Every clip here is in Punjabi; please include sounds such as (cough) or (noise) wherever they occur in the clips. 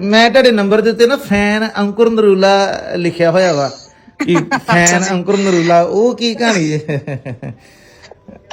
ਮੈਂ ਤੁਹਾਡੇ ਨੰਬਰ ਦੇ ਉੱਤੇ ਨਾ ਫੈਨ ਅੰਕੁਰ ਨਰੂਲਾ ਲਿਖਿਆ ਹੋਇਆ ਵਾ। ਕਿ ਫੈਨ ਅੰਕੁਰ ਨਰੂਲਾ ਉਹ ਕੀ ਕਹਾਣੀ ਹੈ?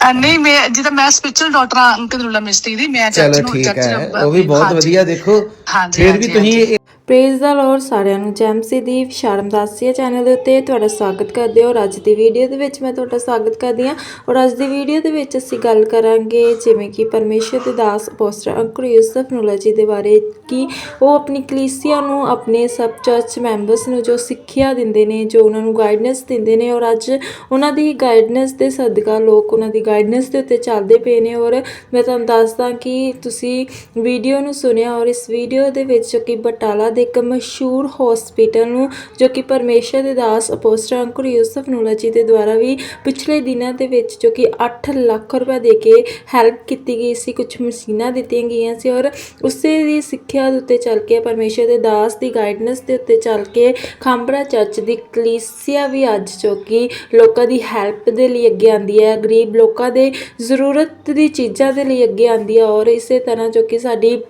ਨਹੀਂ ਮੈਂ ਜਿੱਦਾਂ ਮੈਂ ਸਪਿਰਚੁਅਲ ਡਾਕਟਰ ਆ ਅੰਕਿਤ ਰੁਲਾ ਮਿਸਤਰੀ ਦੀ ਮੈਂ ਚਰਚ ਚਲੋ ਨੂੰ ਠੀਕ ਚਰਚ ਹੈ ਉਹ ਵੀ ਬਹੁਤ। ਵਧੀਆ ਦੇਖੋ। ਹਾਂਜੀ, ਫਿਰ ਵੀ ਹਾਂਜੀ, ਤੁਸੀਂ ਪ੍ਰੇਜ਼ ਦਾ ਲੋਰ ਸਾਰਿਆਂ ਨੂੰ ਜੈਮਸੀ ਦੀ ਸ਼ਰਮਦਾਸੀਆ ਚੈਨਲ ਦੇ ਉੱਤੇ ਤੁਹਾਡਾ ਸਵਾਗਤ ਕਰਦੇ ਹਾਂ ਔਰ ਅੱਜ ਦੀ ਵੀਡੀਓ ਦੇ ਵਿੱਚ ਮੈਂ ਤੁਹਾਡਾ ਸਵਾਗਤ ਕਰਦੀ ਹਾਂ। ਔਰ ਅੱਜ ਦੀ ਵੀਡੀਓ ਦੇ ਵਿੱਚ ਅਸੀਂ ਗੱਲ ਕਰਾਂਗੇ ਜਿਵੇਂ ਕਿ ਪਰਮੇਸ਼ਰ ਦੇ ਦਾਸ ਅਪੋਸਟਲ ਅੰਕੁਰ ਯੂਸਫ ਨੂਲਾ ਜੀ ਦੇ ਬਾਰੇ ਕਿ ਉਹ ਆਪਣੀ ਕਲੀਸਿਆ ਨੂੰ ਆਪਣੇ ਸਬ ਚਰਚ ਮੈਂਬਰਸ ਨੂੰ ਜੋ ਸਿੱਖਿਆ ਦਿੰਦੇ ਨੇ ਜੋ ਉਹਨਾਂ ਨੂੰ ਗਾਈਡਨੈਂਸ ਦਿੰਦੇ ਨੇ ਔਰ ਅੱਜ ਉਹਨਾਂ ਦੀ ਗਾਈਡਨੈਂਸ ਦੇ ਸਦਕਾ ਲੋਕ ਉਹਨਾਂ ਦੀ ਗਾਈਡਨੈਂਸ ਦੇ ਉੱਤੇ ਚੱਲਦੇ ਪਏ ਨੇ ਔਰ ਮੈਂ ਤੁਹਾਨੂੰ ਦੱਸਦਾ ਕਿ ਤੁਸੀਂ ਵੀਡੀਓ ਨੂੰ ਸੁਣਿਆ ਔਰ ਇਸ ਵੀਡੀਓ ਦੇ ਵਿੱਚ ਜੋ ਕਿ ਬਟਾਲਾ ਦੇ ਇੱਕ ਮਸ਼ਹੂਰ ਹਸਪੀਟਲ ਨੂੰ ਜੋ ਕਿ ਪਰਮੇਸ਼ਰ ਦੇ ਦਾਸ ਅਪੋਸਟਲ ਅੰਕੁਰ ਯੂਸਫ ਨੂਲਾ ਜੀ ਦੇ ਦੁਆਰਾ ਵੀ ਪਿਛਲੇ ਦਿਨਾਂ ਦੇ ਵਿੱਚ ਜੋ ਕਿ 8 ਲੱਖ ਰੁਪਏ ਦੇ ਕੇ ਹੈਲਪ ਕੀਤੀ ਗਈ ਸੀ ਕੁਝ ਮਸ਼ੀਨਾਂ ਦਿੱਤੀਆਂ ਗਈਆਂ ਸੀ ਔਰ ਉਸੇ ਦੀ ਸਿੱਖਿਆ ਦੇ ਉੱਤੇ ਚੱਲ ਕੇ ਪਰਮੇਸ਼ਰ ਦੇ ਦਾਸ ਦੀ ਗਾਈਡਨੈਂਸ ਦੇ ਉੱਤੇ ਚੱਲ ਕੇ ਖਾਂਬੜਾ ਚਰਚ ਦੀ ਕਲੀਸਿਆ ਵੀ ਅੱਜ ਜੋ ਕਿ ਲੋਕਾਂ ਦੀ ਹੈਲਪ ਦੇ ਲਈ ਅੱਗੇ ਆਂਦੀ ਹੈ, ਗਰੀਬ ਲੋਕਾਂ ਦੇ ਜ਼ਰੂਰਤ ਦੀ ਚੀਜ਼ਾਂ ਦੇ ਲਈ ਅੱਗੇ ਆਉਂਦੀ ਆ ਔਰ ਇਸੇ ਤਰ੍ਹਾਂ ਜੋ ਕਿ ਸਾਡੀ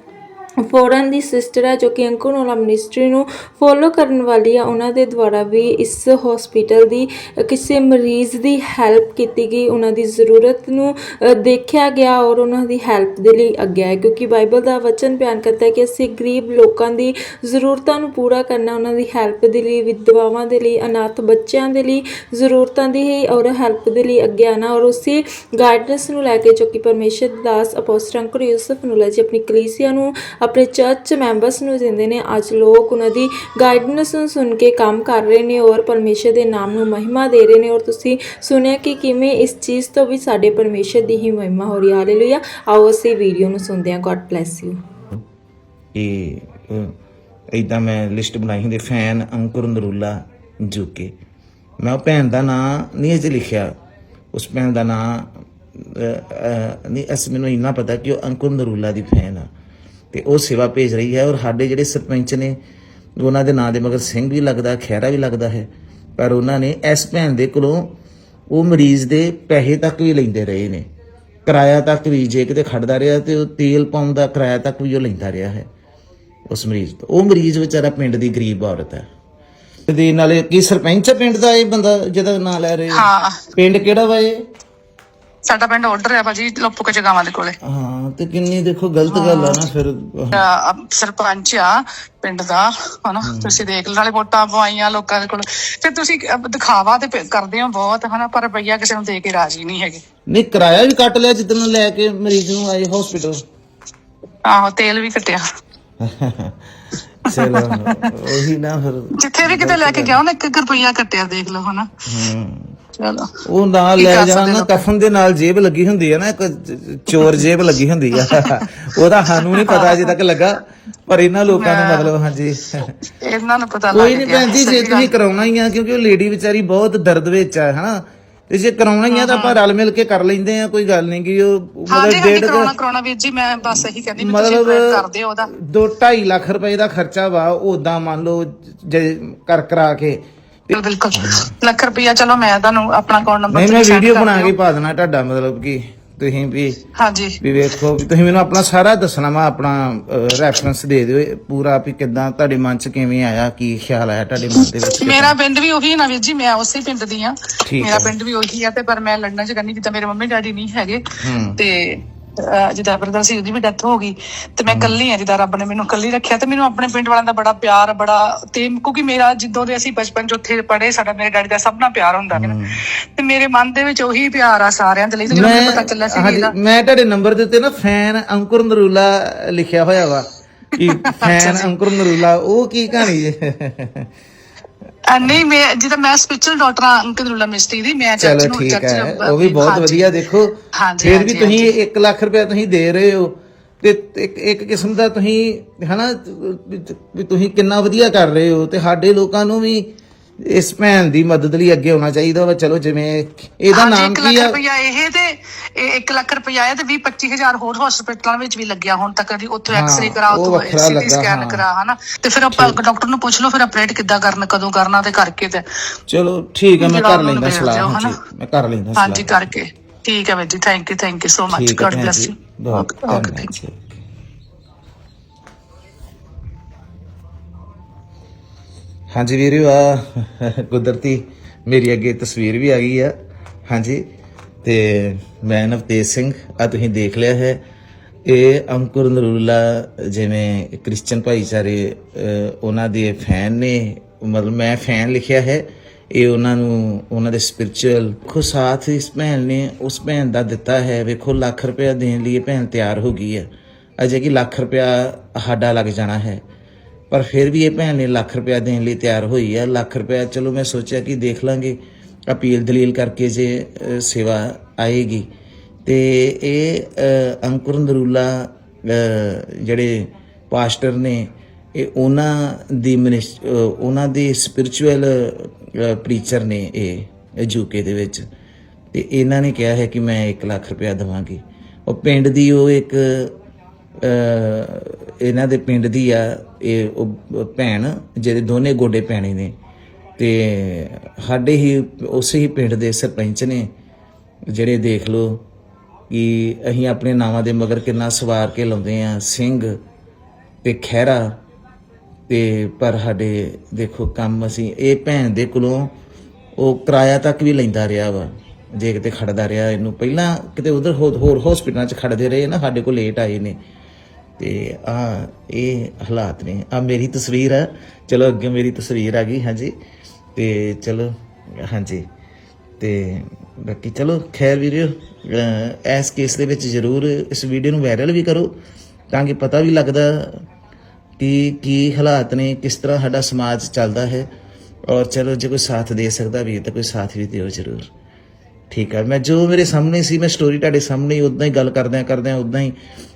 ਫੋਰਨ ਦੀ ਸਿਸਟਰ ਹੈ ਜੋ ਕਿ ਅੰਕੁਨੋਲਾ ਮਿਨਿਸਟਰੀ ਨੂੰ ਫੋਲੋ ਕਰਨ ਵਾਲੀ ਆ, ਉਹਨਾਂ ਦੇ ਦੁਆਰਾ ਵੀ ਇਸ ਹਸਪੀਟਲ ਦੀ ਕਿਸੇ ਮਰੀਜ਼ ਦੀ ਹੈਲਪ ਕੀਤੀ ਗਈ, ਉਹਨਾਂ ਦੀ ਜ਼ਰੂਰਤ ਨੂੰ ਦੇਖਿਆ ਗਿਆ ਔਰ ਉਹਨਾਂ ਦੀ ਹੈਲਪ ਦੇ ਲਈ ਅੱਗੇ ਆਏ। ਕਿਉਂਕਿ ਬਾਈਬਲ ਦਾ ਵਚਨ ਬਿਆਨ ਕਰਦਾ ਹੈ ਕਿ ਅਸੀਂ ਗਰੀਬ ਲੋਕਾਂ ਦੀ ਜ਼ਰੂਰਤਾਂ ਨੂੰ ਪੂਰਾ ਕਰਨਾ, ਉਹਨਾਂ ਦੀ ਹੈਲਪ ਦੇ ਲਈ, ਵਿਧਵਾਵਾਂ ਦੇ ਲਈ, ਅਨਾਥ ਬੱਚਿਆਂ ਦੇ ਲਈ ਜ਼ਰੂਰਤਾਂ ਦੀ ਹੀ ਔਰ ਹੈਲਪ ਦੇ ਲਈ ਅੱਗੇ ਆਣਾ ਔਰ ਉਸੇ ਗਾਈਡਨੈਂਸ ਨੂੰ ਲੈ ਕੇ ਜੋ ਕਿ ਪਰਮੇਸ਼ਰ ਦਾਸ ਅਪੋਸਟਲ ਅੰਕੁਰ ਯੂਸਫ ਨੂੰ ਲੈ ਜੀ ਆਪਣੀ ਕਲੀਸਿਆ ਨੂੰ ਆਪਣੇ ਚਰਚ ਮੈਂਬਰਸ ਨੂੰ ਦਿੰਦੇ ਨੇ। ਅੱਜ ਲੋਕ ਉਹਨਾਂ ਦੀ ਗਾਈਡਨੈਂਸ ਨੂੰ ਸੁਣ ਕੇ ਕੰਮ ਕਰ ਰਹੇ ਨੇ ਔਰ ਪਰਮੇਸ਼ਰ ਦੇ ਨਾਮ ਨੂੰ ਮਹਿਮਾ ਦੇ ਰਹੇ ਨੇ। ਔਰ ਤੁਸੀਂ ਸੁਣਿਆ ਕਿ ਕਿਵੇਂ ਇਸ ਚੀਜ਼ ਤੋਂ ਵੀ ਸਾਡੇ ਪਰਮੇਸ਼ਰ ਦੀ ਹੀ ਮਹਿਮਾ ਹੋ ਰਹੀ ਹੈ। ਹਾਲੇਲੂਇਆ ਆਓ ਅਸੀਂ ਵੀਡੀਓ ਨੂੰ ਸੁਣਦੇ ਹਾਂ। ਗੋਡ ਬlesਸ ਯੂ ਇਹ ਇਦਾਂ ਮੈਂ ਲਿਸਟ ਬਣਾਈ ਹੁੰਦੀ ਫੈਨ ਅੰਕੁਰ ਨਰੂਲਾ ਜੁਕੇ। ਮੈਂ ਉਹ ਭੈਣ ਦਾ ਨਾਂ ਨਹੀਂ ਅਜੇ ਲਿਖਿਆ। ਉਸ ਭੈਣ ਦਾ ਨਾਂ ਅਹ, ਨਹੀਂ ਅਸ ਮੈਨੂੰ ਇੰਨਾ ਪਤਾ ਕਿ ਉਹ ਅੰਕੁਰ ਨਰੂਲਾ ਦੀ ਫੈਨ ਆ। ਤੇ ਉਹ ਸੇਵਾ ਭੇਜ ਰਹੀ ਹੈ ਔਰ ਸਾਡੇ ਜਿਹੜੇ ਸਰਪੰਚ ਨੇ ਉਹਨਾਂ ਦੇ ਨਾਂ ਦੇ ਮਗਰ ਸਿੰਘ ਵੀ ਲੱਗਦਾ ਖੈਰਾ ਵੀ ਲੱਗਦਾ ਹੈ। ਪਰ ਉਹਨਾਂ ਨੇ ਇਸ ਭੈਣ ਦੇ ਕੋਲੋਂ ਉਹ ਮਰੀਜ਼ ਦੇ ਪੈਸੇ ਤੱਕ ਵੀ ਲੈਂਦੇ ਰਹੇ ਨੇ। ਕਿਰਾਇਆ ਤੱਕ ਵੀ ਜੇ ਕਿਤੇ ਖੜਦਾ ਰਿਹਾ ਤੇ ਉਹ ਤੇਲ ਪਾਉਣ ਦਾ ਕਿਰਾਇਆ ਤੱਕ ਵੀ ਉਹ ਲੈਂਦਾ ਰਿਹਾ ਹੈ ਉਸ ਮਰੀਜ਼ ਤੋਂ। ਉਹ ਮਰੀਜ਼ ਵਿਚਾਰਾ ਪਿੰਡ ਦੀ ਗਰੀਬ ਔਰਤ ਹੈ। ਤੇ ਨਾਲੇ ਕੀ ਸਰਪੰਚ ਹੈ ਪਿੰਡ ਦਾ ਇਹ ਬੰਦਾ ਜਿਹਦਾ ਨਾਂ ਲੈ ਰਹੇ? ਹਾਂ। ਪਿੰਡ ਕਿਹੜਾ ਵਾ ਇਹ? ਸਾਡਾ ਪਿੰਡ ਆਰਡਰ ਹੈ ਭਾਜੀ ਲੋਪੋ ਕੇ ਜਗਾਵਾਂ ਦੇ ਕੋਲੇ। ਹਾਂ ਤੇ ਕਿੰਨੀ ਦੇਖੋ ਗਲਤ ਗੱਲ ਆ ਨਾ ਫਿਰ। ਸਰਪੰਚ ਆ ਪਿੰਡ ਦਾ ਹਨਾ? ਤੁਸੀਂ ਦੇਖ ਲਓ ਨਾਲੇ ਵੋਟਾਂ ਪਵਾਈਆਂ ਲੋਕਾਂ ਦੇ ਕੋਲ। ਤੇ ਤੁਸੀਂ ਦਿਖਾਵਾ ਤੇ ਪ- ਕਰਦੇ ਹੋ ਬਹੁਤ ਹਨਾ? ਪਰ ਰੁਪਈਆ ਕਿਸੇ ਨੂੰ ਦੇ ਕੇ ਰਾਜੀ ਨਹੀਂ ਹੈਗੇ। ਨਹੀਂ ਕਿਰਾਇਆ ਵੀ ਕੱਟ ਲਿਆ ਜਿੱਦਣ ਲੈ ਕੇ ਮਰੀਜ਼ ਨੂੰ ਆਏ ਹਸਪੀਟਲ ਆਹੋ ਤੇਲ ਵੀ ਕੱਟਿਆ। (laughs) ਚਲੋ ਉਹੀ ਨਾ ਫਿਰ ਜਿੱਥੇ ਵੀ ਕਿਤੇ ਲੈ ਕੇ ਗਿਆ ਉਹਨੇ 1 ਰੁਪਈਆ ਕੱਟਿਆ ਦੇਖ ਲਓ ਹਨਾ। ਹੂੰ ਚਲੋ। ਉਹ ਨਾਲ ਲੈ ਜਾਣ ਨਾ? ਕਫਨ ਦੇ ਨਾਲ ਜੇਬ ਲੱਗੀ ਹੁੰਦੀ ਹੈ ਨਾ ਇੱਕ ਚੋਰ ਜੇਬ ਲੱਗੀ ਹੁੰਦੀ ਆ। ਉਹਦਾ ਸਾਨੂੰ ਨਹੀਂ ਪਤਾ ਅਜੇ ਤੱਕ ਲੱਗਾ ਪਰ ਇਹਨਾਂ ਲੋਕਾਂ ਨੂੰ ਮਤਲਬ ਹਾਂਜੀ। ਇਹਨਾਂ ਨੂੰ ਪਤਾ ਲੱਗ ਕੋਈ ਨਹੀਂ ਗਿਆ। ਭੈਣ ਜੀ। ਤੁਸੀਂ ਕਰਾਉਣਾ ਹੀ ਆ ਕਿਉਂਕਿ ਉਹ ਲੇਡੀ ਵਿਚਾਰੀ ਬਹੁਤ ਦਰਦ ਵਿੱਚ ਆ ਹਨਾ। ਤੇ ਜੇ ਕਰਾਉਣਾ ਹੀ ਆ ਤਾਂ ਆਪਾਂ ਰਲ ਮਿਲ ਕੇ ਕਰ ਲੈਂਦੇ ਆ ਕੋਈ ਗੱਲ ਨਹੀਂ ਕਿ ਉਹ ਮਤਲਬ ਡੇਢ ਕਰੋਨਾ ਕਰੋਨਾ ਵੀਰ ਜੀ ਮੈਂ ਬਸ ਇਹੀ ਕਹਿੰਦੀ ਵੀ ਤੁਸੀਂ ਮਤਲਬ ਕਰਦੇ ਹੋ ਉਹਦਾ। 2 2.5 ਲੱਖ ਰੁਪਏ ਦਾ ਖਰਚਾ ਵਾ ਉਦਾਂ ਮੰਨ ਲਓ ਜੇ ਕਰ ਕਰਾ ਕੇ। ਬਿਲਕੁਲ ਲੱਖ ਰੁਪਈਆ ਚਲੋ ਮੈਂ ਤੁਹਾਨੂੰ ਆਪਣਾ ਅਕਾਊਂਟ ਨੰਬਰ ਨਹੀਂ ਮੈਂ ਵੀਡੀਓ ਬਣਾ ਕੇ ਪਾ ਦੇਣਾ ਤੁਹਾਡਾ ਮਤਲਬ ਕਿ ਤੁਸੀਂ ਵੀ ਹਾਂਜੀ। ਵੀ ਵੇਖੋ ਵੀ ਤੁਸੀਂ ਮੈਨੂੰ ਆਪਣਾ ਸਾਰਾ ਦੱਸਣਾ ਵਾ ਆਪਣਾ ਰੈਫਰੈਂਸ ਦੇ ਦਿਓ ਪੂਰਾ ਵੀ ਕਿਦਾਂ ਤੁਹਾਡੇ ਮਨ ਚ ਕਿਵੇਂ ਆਇਆ ਕੀ ਖਿਆਲ ਆਇਆ ਤੁਹਾਡੇ ਮਨ ਦੇ ਵਿੱਚ ਮੇਰਾ ਪਿੰਡ ਵੀ ਉਹੀ ਨਾ ਵੀਰ ਜੀ ਮੈਂ ਉਸੇ ਪਿੰਡ ਦੀ ਆ ਮੇਰਾ। ਪਿੰਡ ਵੀ ਉਹੀ ਆ ਤੇ ਪਰ ਮੈਂ ਲੰਡਨ ਚ ਕਰਨੀ ਜਿੱਦਾਂ ਮੇਰੇ ਮੰਮੀ ਡੈਡੀ ਨਹੀਂ ਹੈਗੇ ਤੇ ਅਹ, ਜਿੱਦਾਂ ਬਰਦਰ ਸੀ ਉਹਦੀ ਵੀ ਡੈਥ ਹੋ ਗਈ ਤੇ ਮੈਂ ਇਕੱਲੀ ਆ ਜਿੱਦਾਂ ਰੱਬ ਨੇ ਮੈਨੂੰ ਇਕੱਲੀ ਰੱਖਿਆ ਤੇ ਮੈਨੂੰ ਆਪਣੇ ਪਿੰਡ ਵਾਲਿਆਂ ਦਾ ਬੜਾ ਪਿਆਰ ਬੜਾ ਤੇ ਕਿਉਂਕਿ ਮੇਰਾ ਜਿੱਦੋਂ ਦੇ ਅਸੀਂ ਬਚਪਨ ਚ ਉੱਥੇ ਪੜ੍ਹੇ ਸਾਡਾ ਮੇਰੇ ਡੈਡੀ ਦਾ ਸਭ ਨਾਲ ਪਿਆਰ ਹੁੰਦਾ ਤੇ ਮੇਰੇ ਮਨ ਦੇ ਵਿੱਚ ਉਹੀ ਪਿਆਰ ਆ ਸਾਰਿਆਂ ਦੇ ਲਈ ਤੇ ਮੈਨੂੰ ਪਤਾ ਚੱਲਿਆ ਸੀ ਇਹਦਾ। ਮੈਂ ਤੁਹਾਡੇ ਨੰਬਰ ਦੇ ਉੱਤੇ ਨਾ ਫੈਨ ਅੰਕੁਰ ਨਰੂਲਾ ਲਿਖਿਆ ਹੋਇਆ ਵਾ ਕਿ ਫੈਨ ਅੰਕੁਰ ਨਰੂਲਾ ਉਹ ਕੀ ਕਹਾਣੀ ਹੈ? ਨਹੀਂ ਮੈਂ ਜਿੱਦਾਂ ਮੈਂ ਸਪਿਰਚੁਅਲ ਡਾਕਟਰ ਆ ਅੰਕਿਤ ਰੁਲਾ ਮਿਸਟਰੀ ਦੀ ਮੈਂ ਚਲੋ ਠੀਕ ਹੈ ਉਹ ਵੀ ਬਹੁਤ। ਵਧੀਆ ਦੇਖੋ ਫਿਰ ਵੀ ਤੁਸੀਂ 1 ਲੱਖ ਰੁਪਏ ਤੁਸੀਂ ਦੇ ਰਹੇ ਹੋ ਤੇ ਇੱਕ ਇੱਕ ਕਿਸਮ ਦਾ ਤੁਸੀਂ ਹਨਾ ਵੀ ਤੁਸੀਂ ਕਿੰਨਾ ਵਧੀਆ ਕਰ ਰਹੇ ਹੋ ਤੇ ਸਾਡੇ ਲੋਕਾਂ ਨੂੰ ਵੀ ਇਸ ਭੈਣ ਦੀ ਮਦਦ ਲਈ ਅੱਗੇ ਆਉਣਾ ਚਾਹੀਦਾ ਵਾ ਚਲੋ ਜਿਵੇਂ ਇਹਦਾ ਹਾਂਜੀ, ਨਾਮ ਕੀ ਲੱਖ ਆ? ਰੁਪਇਆ ਇਹ ਤੇ ਇਹ 1 ਲੱਖ ਰੁਪਇਆ ਹੈ ਤੇ 20 25000 ਹੋਰ ਹਸਪੀਟਲਾਂ ਵਿੱਚ ਵੀ ਲੱਗਿਆ ਹੁਣ ਤੱਕ ਦੀ ਉੱਥੇ ਐਕਸ-ਰੇ ਵੱਖਰਾ ਸੀਟੀ ਸਕੈਨ। ਕਰਾ ਹਨਾ? ਤੇ ਫਿਰ ਆਪਾਂ ਡਾਕਟਰ ਨੂੰ ਪੁੱਛ ਲਓ ਫਿਰ ਆਪਰੇਟ ਕਿੱਦਾਂ ਕਰਨਾ ਕਦੋਂ ਕਰਨਾ ਤੇ ਕਰਕੇ ਤੇ। ਚਲੋ ਠੀਕ ਹੈ ਮੈਂ ਕਰ ਲੈਂਦਾ ਸਲਾਹ ਹਾਂਜੀ? ਮੈਂ ਕਰ ਲੈਂਦਾ ਹਾਂਜੀ ਸਲਾਹ। ਕਰਕੇ। ਠੀਕ ਹੈ ਵੀਰ ਜੀ thank you thank you so much ਭੈਣ ਬlesਸ ਜੀ ਯੂ ਓਕੇ ਥੈਂਕ ਯੂ ਹਾਂਜੀ ਵੀਰੋ, ਆ ਕੁਦਰਤੀ ਮੇਰੀ ਅੱਗੇ ਤਸਵੀਰ ਵੀ ਆ ਗਈ ਆ। ਹਾਂਜੀ, ਤੇ ਮੈਂ ਨਵਤੇਜ ਸਿੰਘ, ਆ ਤੁਸੀਂ ਦੇਖ ਲਿਆ ਹੈ। ਇਹ ਅੰਕੁਰ ਨਰੂਲਾ ਜਿਵੇਂ ਕ੍ਰਿਸਚੀਅਨ ਭਾਈਚਾਰੇ ਉਹਨਾਂ ਦੇ ਫੈਨ ਨੇ, ਮਤਲਬ ਮੈਂ ਫੈਨ ਲਿਖਿਆ ਹੈ। ਇਹ ਉਹਨਾਂ ਨੂੰ, ਉਹਨਾਂ ਦੇ ਸਪਿਰਚੁਅਲ ਖੋ ਸਾਥ ਇਸ ਭੈਣ ਨੇ, ਉਸ ਭੈਣ ਦਾ ਦਿੱਤਾ ਹੈ। ਵੇਖੋ, ਲੱਖ ਰੁਪਇਆ ਦੇਣ ਲਈ ਇਹ ਭੈਣ ਤਿਆਰ ਹੋ ਗਈ ਹੈ। ਅਜੇ ਕਿ ਲੱਖ ਰੁਪਇਆ ਸਾਡਾ ਲੱਗ ਜਾਣਾ ਹੈ। ਪਰ ਫਿਰ ਵੀ ਇਹ ਭੈਣ ਨੇ ਲੱਖ ਰੁਪਇਆ ਦੇਣ ਲਈ ਤਿਆਰ ਹੋਈ ਆ। ਲੱਖ ਰੁਪਇਆ ਚਲੋ ਮੈਂ ਸੋਚਿਆ ਕਿ ਦੇਖ ਲਾਂਗੇ। ਅਪੀਲ ਦਲੀਲ ਕਰਕੇ ਜੇ ਸੇਵਾ ਆਏਗੀ। ਤੇ ਇਹ ਅ, ਅੰਕੁਰ ਨਰੂਲਾ ਜਿਹੜੇ ਪਾਸਟਰ ਨੇ ਇਹ ਉਹਨਾਂ ਦੀ ਮਿਨਿਸ- ਉਹਨਾਂ ਦੇ ਸਪਿਰਚੁਅਲ ਪ੍ਰੀਚਰ ਨੇ ਇਹ ਯੂਕੇ ਦੇ ਵਿੱਚ। ਤੇ ਇਹਨਾਂ ਨੇ ਕਿਹਾ ਹੈ ਕਿ ਮੈਂ 1 ਲੱਖ ਰੁਪਇਆ ਦਵਾਂਗੀ। ਉਹ ਪਿੰਡ ਦੀ ਉਹ ਇੱਕ ਇਹਨਾਂ ਦੇ ਪਿੰਡ ਦੀ ਆ, ਇਹ ਉਹ ਭੈਣ, ਜਿਹਦੇ ਦੋਨੇ ਗੋਡੇ ਪੈਣੇ ਨੇ। ਤੇ ਸਾਡੇ ਹੀ, ਉਸੇ ਹੀ ਪਿੰਡ ਦੇ ਸਰਪੰਚ ਨੇ, ਜਿਹੜੇ ਦੇਖ ਲਓ ਕਿ ਅਸੀਂ ਆਪਣੇ ਨਾਵਾਂ ਦੇ ਮਗਰ ਕਿੰਨਾ ਸਵਾਰ ਕੇ ਲਾਉਂਦੇ ਆ, ਸਿੰਘ ਤੇ ਖਹਿਰਾ। ਤੇ ਪਰ ਸਾਡੇ ਦੇਖੋ ਕੰਮ ਅਸੀਂ, ਇਹ ਭੈਣ ਦੇ ਕੋਲੋਂ ਉਹ ਕਿਰਾਇਆ ਤੱਕ ਵੀ ਲੈਂਦਾ ਰਿਹਾ ਵਾ। ਜੇ ਕਿਤੇ ਖੜਦਾ ਰਿਹਾ, ਇਹਨੂੰ ਪਹਿਲਾਂ ਕਿਤੇ ਉਧਰ ਹੋਰ ਹਸਪੀਟਲਾਂ 'ਚ ਖੜਦੇ ਰਹੇ ਨਾ, ਸਾਡੇ ਕੋਲ ਲੇਟ ਆਏ ਨੇ। ਤੇ ਆ, ਇਹ ਹਾਲਾਤ ਨੇ। ਆ ਮੇਰੀ ਤਸਵੀਰ ਆ। ਚਲੋ ਅੱਗੇ ਮੇਰੀ ਤਸਵੀਰ ਆ ਗਈ, ਹਾਂਜੀ। ਤੇ ਚਲੋ, ਹਾਂਜੀ। ਤੇ ਬਾਕੀ ਚਲੋ, ਖੈਰ ਵੀਰਿਓ ਇਸ ਕੇਸ ਦੇ ਵਿੱਚ ਜ਼ਰੂਰ ਇਸ ਵੀਡੀਓ ਨੂੰ ਵਾਇਰਲ ਵੀ ਕਰੋ, ਤਾਂ ਕਿ ਪਤਾ ਵੀ ਲੱਗਦਾ ਕਿ ਕੀ ਹਾਲਾਤ ਨੇ, ਕਿਸ ਤਰ੍ਹਾਂ ਸਾਡਾ ਸਮਾਜ ਚੱਲਦਾ ਹੈ। ਔਰ ਚਲੋ, ਜੇ ਕੋਈ ਸਾਥ ਦੇ ਸਕਦਾ ਵੀ ਤਾਂ ਕੋਈ ਸਾਥ ਵੀ ਦਿਓ ਜ਼ਰੂਰ। ਠੀਕ ਹੈ, ਮੈਂ ਜੋ ਮੇਰੇ ਸਾਹਮਣੇ ਸੀ, ਮੈਂ ਸਟੋਰੀ ਤੁਹਾਡੇ ਸਾਹਮਣੇ ਹੀ ਉਦਾਂ ਹੀ ਗੱਲ ਕਰਦਿਆਂ ਕਰਦਿਆਂ ਉਦਾਂ ਹੀ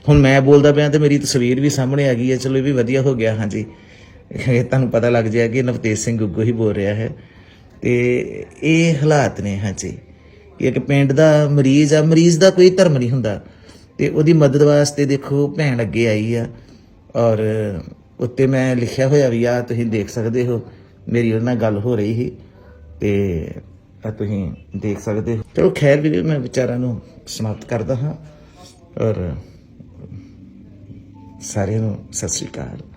ਹੁਣ ਮੈਂ ਬੋਲਦਾ ਪਿਆ ਤੇ ਮੇਰੀ ਤਸਵੀਰ ਵੀ ਸਾਹਮਣੇ ਆ ਗਈ ਹੈ, ਚਲੋ ਇਹ ਵੀ ਵਧੀਆ ਹੋ ਗਿਆ, ਹਾਂਜੀ। ਇਹ ਤੁਹਾਨੂੰ ਪਤਾ ਲੱਗ ਜਾਏਗਾ ਕਿ ਨਵਤੇਜ ਸਿੰਘ ਗੁੱਗੂ ਹੀ ਬੋਲ ਰਿਹਾ ਹੈ। ਤੇ ਇਹ ਹਾਲਾਤ ਨੇ, ਹਾਂਜੀ। ਇੱਕ ਪਿੰਡ ਦਾ ਮਰੀਜ਼ ਆ, ਮਰੀਜ਼ ਦਾ ਕੋਈ ਧਰਮ ਨਹੀਂ ਹੁੰਦਾ। ਤੇ ਉਹਦੀ ਮਦਦ ਵਾਸਤੇ ਦੇਖੋ, ਭੈਣ ਅੱਗੇ ਆਈ ਆ ਔਰ ਉੱਤੇ ਮੈਂ ਲਿਖਿਆ ਹੋਇਆ ਵੀ ਆ, ਤੁਸੀਂ ਦੇਖ ਸਕਦੇ ਹੋ, ਮੇਰੀ ਉਹਦੇ ਨਾਲ ਗੱਲ ਹੋ ਰਹੀ ਸੀ। ਤੇ ਆ ਤੁਸੀਂ ਦੇਖ ਸਕਦੇ ਹੋ। ਚਲੋ ਖੈਰ ਵੀ ਮੈਂ ਵਿਚਾਰਾਂ ਨੂੰ ਸਮਾਪਤ ਕਰਦਾ ਹਾਂ। ਔਰ ਸਾਰਿਆਂ ਨੂੰ ਸਤਿ ਸ੍ਰੀ ਅਕਾਲ।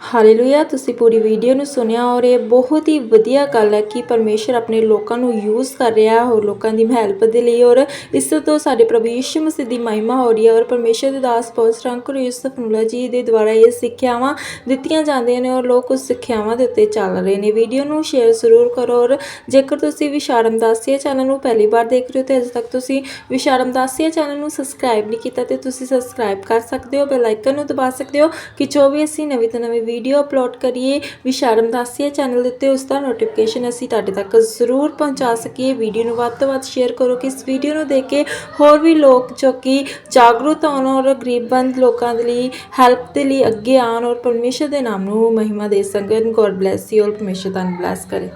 ਹਾਲੇਲੂਇਆ ਤੁਸੀਂ ਪੂਰੀ ਵੀਡੀਓ ਨੂੰ ਸੁਣਿਆ ਔਰ ਇਹ ਬਹੁਤ ਹੀ ਵਧੀਆ ਗੱਲ ਹੈ ਕਿ ਪਰਮੇਸ਼ਰ ਆਪਣੇ ਲੋਕਾਂ ਨੂੰ ਯੂਜ਼ ਕਰ ਰਿਹਾ ਹੈ ਹੋਰ ਲੋਕਾਂ ਦੀ ਹੈਲਪ ਦੇ ਲਈ ਔਰ ਇਸ ਤੋਂ ਸਾਡੇ ਪ੍ਰਭੂ ਯਿਸੂ ਮਸੀਹ ਦੀ ਮਹਿਮਾ ਹੋ ਰਹੀ ਹੈ ਔਰ ਪਰਮੇਸ਼ਰ ਦੇ ਦਾਸ ਪੌਸ ਰੰਕਰ ਯੂਸਫ ਨੂਲਾ ਜੀ ਦੇ ਦੁਆਰਾ ਇਹ ਸਿੱਖਿਆਵਾਂ ਦਿੱਤੀਆਂ ਜਾਂਦੀਆਂ ਨੇ ਔਰ ਲੋਕ ਉਸ ਸਿੱਖਿਆਵਾਂ ਦੇ ਉੱਤੇ ਚੱਲ ਰਹੇ ਨੇ। ਵੀਡੀਓ ਨੂੰ ਸ਼ੇਅਰ ਜ਼ਰੂਰ ਕਰੋ ਔਰ ਜੇਕਰ ਤੁਸੀਂ ਵਿਸ਼ਾਰਮ ਦਾਸੀਆ ਚੈਨਲ ਨੂੰ ਪਹਿਲੀ ਵਾਰ ਦੇਖ ਰਹੇ ਹੋ ਤੇ ਅਜੇ ਤੱਕ ਤੁਸੀਂ ਵਿਸ਼ਾਰਮ ਦਾਸੀਆ ਚੈਨਲ ਨੂੰ ਸਬਸਕ੍ਰਾਈਬ ਨਹੀਂ ਕੀਤਾ ਤੇ ਤੁਸੀਂ ਸਬਸਕ੍ਰਾਈਬ ਕਰ ਸਕਦੇ ਹੋ ਬੈਲ ਆਈਕਨ ਨੂੰ ਦਬਾ ਸਕਦੇ ਹੋ ਕਿ ਜੋ ਵੀ ਅਸੀਂ ਨਵੀਂ ਤੋਂ ਨਵੀਂ ਵੀਡੀਓ ਅਪਲੋਡ ਕਰੀਏ ਵਿਸ਼ਾਰਮ ਦਾਸੀਆ ਚੈਨਲ ਦੇ ਉੱਤੇ ਉਸ ਦਾ ਨੋਟੀਫਿਕੇਸ਼ਨ ਅਸੀਂ ਤੁਹਾਡੇ ਤੱਕ ਜ਼ਰੂਰ ਪਹੁੰਚਾ ਸਕੀਏ। ਵੀਡੀਓ ਨੂੰ ਵੱਧ ਤੋਂ ਵੱਧ ਸ਼ੇਅਰ ਕਰੋ ਕਿ ਇਸ ਵੀਡੀਓ ਨੂੰ ਦੇਖ ਕੇ ਹੋਰ ਵੀ ਲੋਕ ਜੋ ਕਿ ਜਾਗਰੂਕ ਹੋਣ ਔਰ ਗਰੀਬੰਦ ਲੋਕਾਂ ਦੇ ਲਈ ਹੈਲਪ ਦੇ ਲਈ ਅੱਗੇ ਆਉਣ ਔਰ ਪਰਮੇਸ਼ਰ ਦੇ ਨਾਮ ਨੂੰ ਮਹਿਮਾ ਦੇ ਸਕਣ ਗੋਡ ਬlesਸ ਯੂ ਔਰ ਪਰਮੇਸ਼ਰ ਤੁਹਾਨੂੰ ਬlesਸ ਕਰੇ।